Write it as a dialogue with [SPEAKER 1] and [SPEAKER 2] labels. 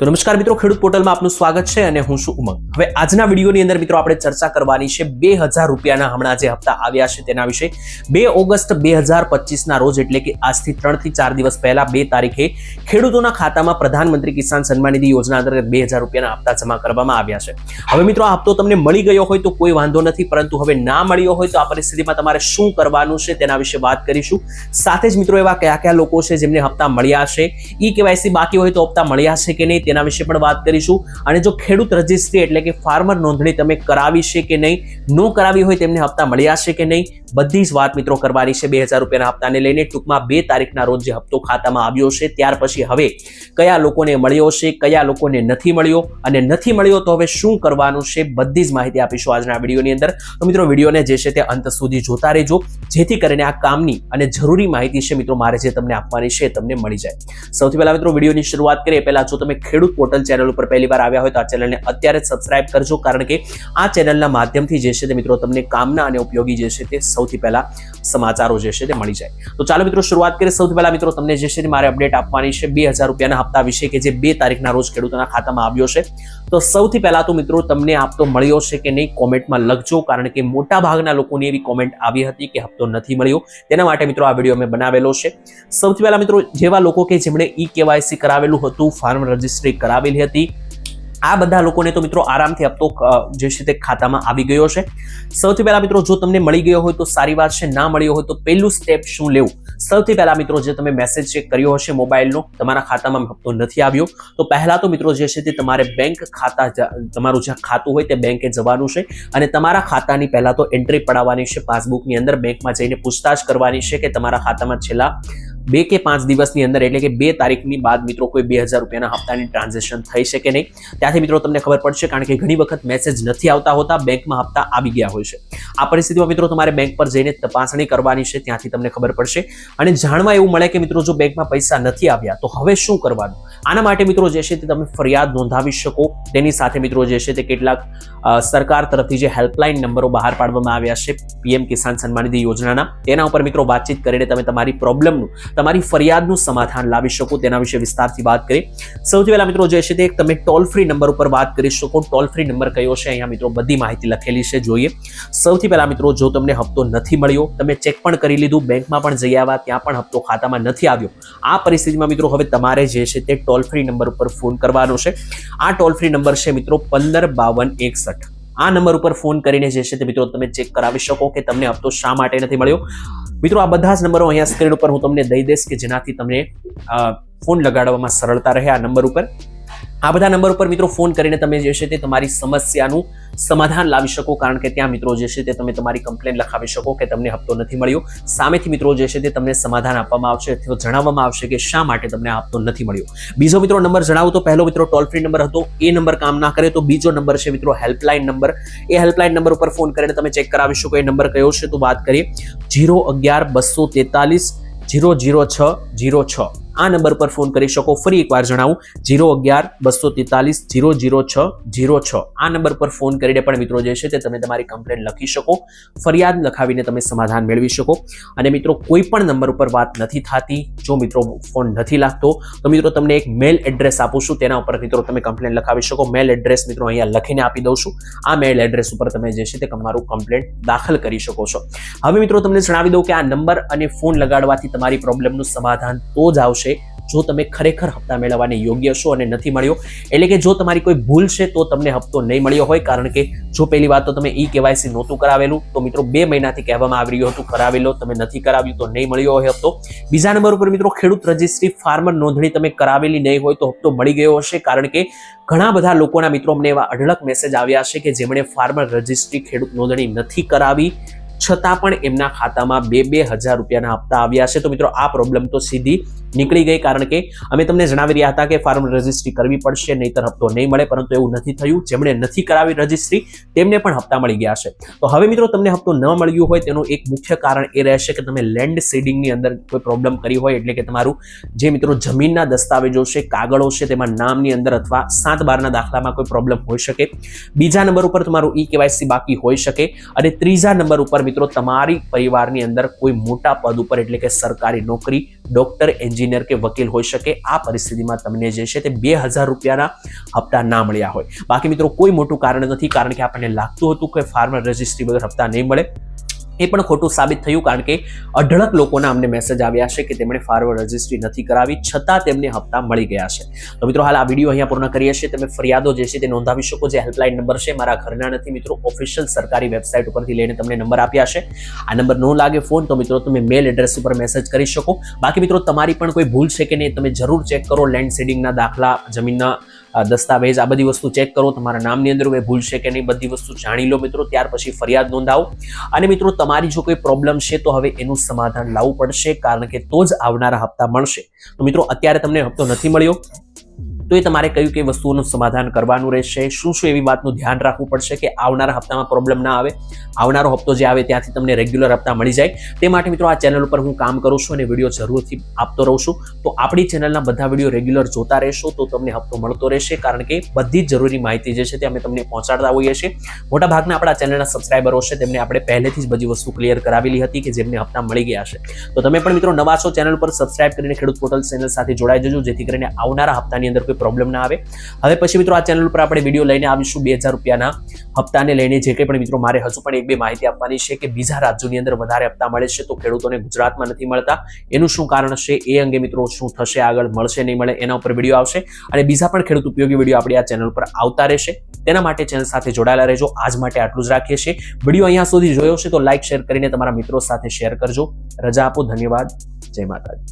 [SPEAKER 1] તો નમસ્કાર મિત્રો, ખેડૂત પોર્ટલમાં આપનું સ્વાગત છે અને હું છું ઉમંગ. હવે આજના વિડીયોની અંદર મિત્રો, આપણે ચર્ચા કરવાની છે બે હજાર રૂપિયાના હમણાં જે હપ્તા આવ્યા છે તેના વિશે. બે ઓગસ્ટ બે હજાર પચીસના રોજ, એટલે કે આજથી ત્રણથી ચાર દિવસ પહેલા, બે તારીખે, ખેડૂતોના ખાતામાં પ્રધાનમંત્રી કિસાન સન્માન નિધિ યોજના અંતર્ગત બે હજાર રૂપિયાના હપ્તા જમા કરવામાં આવ્યા છે. હવે મિત્રો, આ હપ્તો તમને મળી ગયો હોય તો કોઈ વાંધો નથી, પરંતુ હવે ના મળ્યો હોય તો આ પરિસ્થિતિમાં તમારે શું કરવાનું છે તેના વિશે વાત કરીશું. સાથે જ મિત્રો, એવા કયા કયા લોકો છે જેમને હપ્તા મળ્યા છે, ઈ કેવાયસી બાકી હોય તો હપ્તા મળ્યા છે કે નહીં તેના વિશે પણ વાત કરીશું. અને જો ખેડૂત રજિસ્ટ્રી એટલે કે ફાર્મર નોંધણી તમે કરાવી છે કે નહીં, ન કરાવી હોય તેમને હપ્તા મળ્યા છે કે નહીં, બધી જ વાત મિત્રો કરવાની છે. બે રૂપિયાના હપ્તાને લઈને ટૂંકમાં બે તારીખના રોજ જે હપ્તો ખાતામાં આવ્યો છે, ત્યાર પછી હવે કયા લોકોને મળ્યો છે, કયા લોકોને નથી મળ્યો અને નથી મળ્યો તો હવે શું કરવાનું છે, બધી જ માહિતી આપીશું આજના વિડીયોની અંદર. તો મિત્રો વિડીયોને જે છે તે અંત સુધી જોતા રહેજો. જેથી કરીને આ કામની અને જરૂરી માહિતી છે મિત્રો મારે જે તમને આપવાની છે તમને મળી જાય. સૌથી પહેલા મિત્રો વિડીયોની શરૂઆત કરીએ. પહેલા જો તમે પોર્ટલ ચેનલ ઉપર પહેલી વાર આવ્યા હોય તો આ ચેનલને અત્યારે જ સબસ્ક્રાઇબ કરજો, કારણ કે આ ચેનલના માધ્યમથી જે છે તે મિત્રો તમને કામના અને ઉપયોગી જે છે તે સૌથી પહેલા સમાચારો જે છે તે મળી જાય. તો ચાલો મિત્રો શરૂઆત કરીએ. સૌથી પહેલા મિત્રો તમને જે છે મારે અપડેટ આપવાની છે બે હજાર રૂપિયાના હપ્તા વિશે કે જે બે તારીખના રોજ ખેડૂતોના ખાતામાં આવ્યો છે. તો સૌથી પહેલા તો મિત્રો તમને આપતો મળ્યો છે કે નહીં કોમેન્ટમાં લખજો, કારણ કે મોટા ભાગના લોકોની એવી કોમેન્ટ આવી હતી કે હપ્તો નથી મળ્યો. તેના માટે મિત્રો આ વીડિયો મેં બનાવેલો છે. સૌથી પહેલા મિત્રો જેવા લોકો કે જેમણે ઈ કેવાયસી કરાવેલું હતું, ફાર્મ રજિસ્ટ્રી કરાવેલી હતી આ બધા લોકોને તો મિત્રો આરામથી હપ્તો જે છે તે ખાતામાં આવી ગયો છે. સૌથી પહેલા મિત્રો જો તમને મળી ગયો હોય તો સારી વાત છે, ના મળ્યો હોય તો પહેલું સ્ટેપ શું લેવું? સૌથી પહેલા મિત્રો જે તમે મેસેજ ચેક કર્યો હશે મોબાઈલનો તમારા ખાતામાં હપ્તો નથી આવ્યો. તો પહેલા તો મિત્રો જે છે તે તમારે બેંક ખાતા તમારું જ્યાં ખાતું હોય તે બેંકે જવાનું છે અને તમારા ખાતાની પહેલા તો એન્ટ્રી પડાવવાની છે પાસબુકની અંદર બેંકમાં જઈને પૂછતાછ કરવાની છે કે તમારા ખાતામાં છેલ્લા બે કે પાંચ દિવસની અંદર, એટલે કે બે તારીખની બાદ મિત્રો કોઈ બે હજાર રૂપિયાના હપ્તાની ટ્રાન્ઝેક્શન થઈ શકે નહીં. ત્યાંથી મિત્રો તમને ખબર પડશે, કારણ કે ઘણી વખત મેસેજ નથી આવતા હોતા, બેંકમાં હપ્તા આવી ગયા હોય છે. આ પરિસ્થિતિમાં મિત્રો તમારે બેંક પર જઈને તપાસણી કરવાની છે, ત્યાંથી તમને ખબર પડશે. અને જાણવા એવું મળે કે મિત્રો જો બેંકમાં પૈસા નથી આવ્યા, તો હવે શું કરવાનું? આના માટે મિત્રો જે છે તે તમે ફરિયાદ નોંધાવી શકો. તેની સાથે મિત્રો જે છે તે કેટલાક સરકાર તરફથી જે હેલ્પલાઇન નંબરો બહાર પાડવામાં આવ્યા છે, પીએમ કિસાન સન્માન નિધિ યોજનાના. તેના ઉપર મિત્રો વાતચીત કરીને તમે તમારી પ્રોબ્લેમનું તમારી ફરિયાદનું સમાધાન લાવી શકો તેના વિશે વિસ્તારથી વાત કરી. સૌથી પહેલા મિત્રો જે છે તે તમે ટોલ ફ્રી નંબર ઉપર વાત કરી શકો. ટોલ ફ્રી નંબર કયો છે? અહીંયા મિત્રો બધી માહિતી લખેલી છે, જોઈએ. સૌથી પહેલા મિત્રો જો તમને હપ્તો નથી મળ્યો, તમે ચેક પણ કરી લીધું, બેંકમાં પણ જઈ આવ્યા, ત્યાં પણ હપ્તો ખાતામાં નથી આવ્યો. આ પરિસ્થિતિમાં મિત્રો હવે તમારે જે છે તે ટોલ ફ્રી નંબર ઉપર ફોન કરવાનો છે. આ ટોલ ફ્રી નંબર છે મિત્રો પંદર બાવન એકસઠ. આ નંબર ઉપર ફોન કરીને જે છે તે મિત્રો તમે ચેક કરાવી શકો કે તમને હપ્તો શા માટે નથી મળ્યો. મિત્રો આ બધા જ નંબરો અહીંયા સ્ક્રીન ઉપર હું તમને દઈ દઈશ કે જેનાથી તમને ફોન લગાડવામાં સરળતા રહે આ નંબર ઉપર. આ બધા નંબર ઉપર મિત્રો ફોન કરીને તમે જે છે તે તમારી સમસ્યાનું સમાધાન લાવી શકો. કારણ કે ત્યાં મિત્રો જે છે તે તમે તમારી કમ્પ્લેન લખાવી શકો કે તમને હપ્તો નથી મળ્યો. સામેથી મિત્રો જે છે તે તમને સમાધાન આપવામાં આવશે અથવા જણાવવામાં આવશે કે શા માટે તમને આ હપ્તો નથી મળ્યો. બીજો મિત્રો નંબર જણાવું તો પહેલો મિત્રો ટોલ ફ્રી નંબર હતો. એ નંબર કામ ના કરે તો બીજો નંબર છે મિત્રો હેલ્પલાઇન નંબર. એ હેલ્પલાઇન નંબર ઉપર ફોન કરીને તમે ચેક કરાવી શકો. એ નંબર કયો છે તો વાત કરીએ. જીરો અગિયાર બસો તેતાલીસ જીરો જીરો છ જીરો છ. આ નંબર પર ફોન કરી શકો. ફરી એકવાર જણાવું, જીરો અગિયાર, બસો તેતાલીસ, જીરો જીરો છ જીરો છ. આ નંબર પર ફોન કરીને પણ મિત્રો જે છે તે તમે તમારી કમ્પ્લેન લખી શકો. ફરિયાદ લખાવીને તમે સમાધાન મેળવી શકો. અને મિત્રો, કોઈ પણ નંબર ઉપર વાત નથી થતી, જો મિત્રો ફોન નથી લાગતો, તો મિત્રો તમને એક મેલ એડ્રેસ આપું છું. તેના ઉપર મિત્રો તમે કમ્પ્લેન લખાવી શકો. મેલ એડ્રેસ મિત્રો અહીંયા લખીને આપી દઉં છું. આ મેલ એડ્રેસ ઉપર તમે જે છે તે તમારું કમ્પ્લેન દાખલ કરી શકો છો. હવે મિત્રો તમને જણાવી દઉં કે આ નંબર અને ફોન લગાડવાથી તમારી પ્રોબ્લેમનું સમાધાન તો જ આવશે. જો તમે ખરેખર હપ્તા મેળવવાને યોગ્ય છો અને નથી મળ્યો, એટલે કે જો તમારી કોઈ ભૂલ છે તો તમને હપ્તો નહીં મળ્યો હોય, કારણ કે જો પહેલી વાત તો તમે ઈ કેવાયસી નહોતું કરાવેલું, તો મિત્રો બે મહિનાથી કહેવામાં આવી રહ્યું હતું, કરાવેલો, તમે નથી કરાવ્યું તો નહીં મળ્યો હોય હપ્તો. બીજા નંબર ઉપર મિત્રો ખેડૂત રજિસ્ટ્રી ફાર્મર નોંધણી તમે કરાવેલી નહીં હોય તો હપ્તો મળી ગયો હશે, કારણ કે ઘણા બધા લોકોના મિત્રો અમને એવા અઢળક મેસેજ આવ્યા છે કે જેમણે ફાર્મર રજિસ્ટ્રી ખેડૂત નોંધણી નથી કરાવી, છતાં પણ એમના ખાતામાં બે બે હજાર રૂપિયાના હપ્તા આવ્યા છે. તો મિત્રો આ પ્રોબ્લેમ તો સીધી નીકળી ગઈ કારણ કે અમે તમને જણાવી રહ્યા હતા કે ફાર્મ રજિસ્ટ્રી કરવી પડશે, નહીતર હપ્તો નહીં મળે, પરંતુ એવું નથી થયું. જેમણે નથી કરાવી રજિસ્ટ્રી તેમને પણ હપ્તા મળી ગયા છે. તો હવે મિત્રો તમને હપ્તો ન મળ્યું હોય તેનું એક મુખ્ય કારણ એ રહેશે કે તમે લેન્ડ સીડિંગની અંદર કોઈ પ્રોબ્લેમ કરી હોય એટલે કે તમારું જે મિત્રો જમીનના દસ્તાવેજો છે, કાગળો છે, તેમાં નામની અંદર અથવા સાત બારના દાખલામાં કોઈ પ્રોબ્લેમ હોઈ શકે. બીજા નંબર ઉપર તમારું ઈ કેવાયસી બાકી હોઈ શકે. અને ત્રીજા નંબર ઉપર મિત્રો તમારી પરિવારની અંદર કોઈ મોટા પદ ઉપર એટલે કે સરકારી નોકરી ડોક્ટર એન્જિનિયર એન્જિનિયર કે વકીલ હોઈ શકે, આ પરિસ્થિતિમાં તમને જે છે તે બે હજાર રૂપિયાના હપ્તા ના મળ્યા હોય. બાકી મિત્રો કોઈ મોટું કારણ નથી, કારણ કે આપણને લાગતું હતું કે ફાર્મર રજિસ્ટ્રી વગર હપ્તા નહીં મળે. એ પણ ખોટું સાબિત થયું કારણ કે અઢળક લોકોના અમને મેસેજ આવ્યા છે કે તેમણે ફાર્મર રજિસ્ટ્રી નથી કરાવી, છતાં તેમને હપ્તા મળી ગયા છે. તો મિત્રો, હાલ આ વીડિયો અહીંયા પૂર્ણ કરીએ છીએ. તમે ફરિયાદો જે છે તે નોંધાવી શકો જે હેલ્પલાઇન નંબર છે મારા ઘરના નથી મિત્રો. ઓફિશિયલ સરકારી વેબસાઇટ ઉપરથી લઈને તમને નંબર આપ્યા છે. આ નંબર ન લાગે ફોન તો મિત્રો તમે મેલ એડ્રેસ ઉપર મેસેજ કરી શકો. બાકી મિત્રો, તમારી પણ કોઈ ભૂલ છે કે નહીં, તમે જરૂર ચેક કરો. લેન્ડ સેડિંગના દાખલા, જમીનના દસ્તાવેજ આ બધી વસ્તુ ચેક કરો, તમારા નામની અંદર કોઈ ભૂલ છે કે નહીં, બધી વસ્તુ જાણી લો મિત્રો, ત્યાર પછી ફરિયાદ નોંધાવો. અને મિત્રો, તમારી જો કોઈ પ્રોબ્લેમ છે તો હવે એનું સમાધાન લાવવું પડશે, કારણ કે તો જ આવનારા હપ્તા મળશે. તો મિત્રો, અત્યારે તમને હપ્તો નથી મળ્યો. તો એ તમારે કયું કઈ વસ્તુઓનું સમાધાન કરવાનું રહેશે? શું શું એવી વાતનું ધ્યાન રાખવું પડશે કે આવનારા હપ્તામાં પ્રોબ્લેમ ના આવે? આવનારો હપ્તો જે આવે ત્યાંથી તમને રેગ્યુલર હપ્તા મળી જાય. તે માટે મિત્રો આ ચેનલ ઉપર હું કામ કરું છું અને વીડિયો જરૂરથી આપતો રહું છું. તો આપણી ચેનલના બધા વીડિયો રેગ્યુલર જોતા રહેશો તો તમને હપ્તો મળતો રહેશે કારણ કે બધી જ જરૂરી માહિતી જે છે તે અમે તમને પહોંચાડતા હોઈએ છીએ. મોટા ભાગના આપણા ચેનલના સબસ્ક્રાઈબરો છે તેમને આપણે પહેલેથી જ બધી વસ્તુ ક્લિયર કરાવેલી હતી કે જેમને હપ્તા મળી ગયા છે. તો તમે પણ મિત્રો નવા છો ચેનલ પર સબસ્ક્રાઈબ કરીને ખેડૂત પોર્ટલ ચેનલ સાથે જોડાઈ જજો, જેથી કરીને આવનારા હપ્તાની અંદર કોઈ પ્રોબ્લેમ ના આવે. હવે પછી મિત્રો આ ચેનલ ઉપર આપણે વીડિયો લઈને આવીશું બે હજાર રૂપિયાના હપ્તાને લઈને જે કંઈ પણ મિત્રો મારે હજુ પણ એક બે માહિતી આપવાની છે કે બીજા રાજ્યોની અંદર વધારે હપ્તા મળે છે તો ખેડૂતોને ગુજરાતમાં નથી મળતા. એનું શું કારણ છે એ અંગે મિત્રો શું થશે? આગળ મળશે, નહીં મળે, એના ઉપર વીડિયો આવશે. અને બીજા પણ ખેડૂત ઉપયોગી વીડિયો આપણી આ ચેનલ પર આવતા રહેશે. તેના માટે ચેનલ સાથે જોડાયેલા રહેજો. આજ માટે આટલું જ રાખીએ છીએ. વીડિયો અહીંયા સુધી જોયો છે તો લાઇક શેર કરીને તમારા મિત્રો સાથે શેર કરજો. રજા આપો. ધન્યવાદ. જય માતાજી.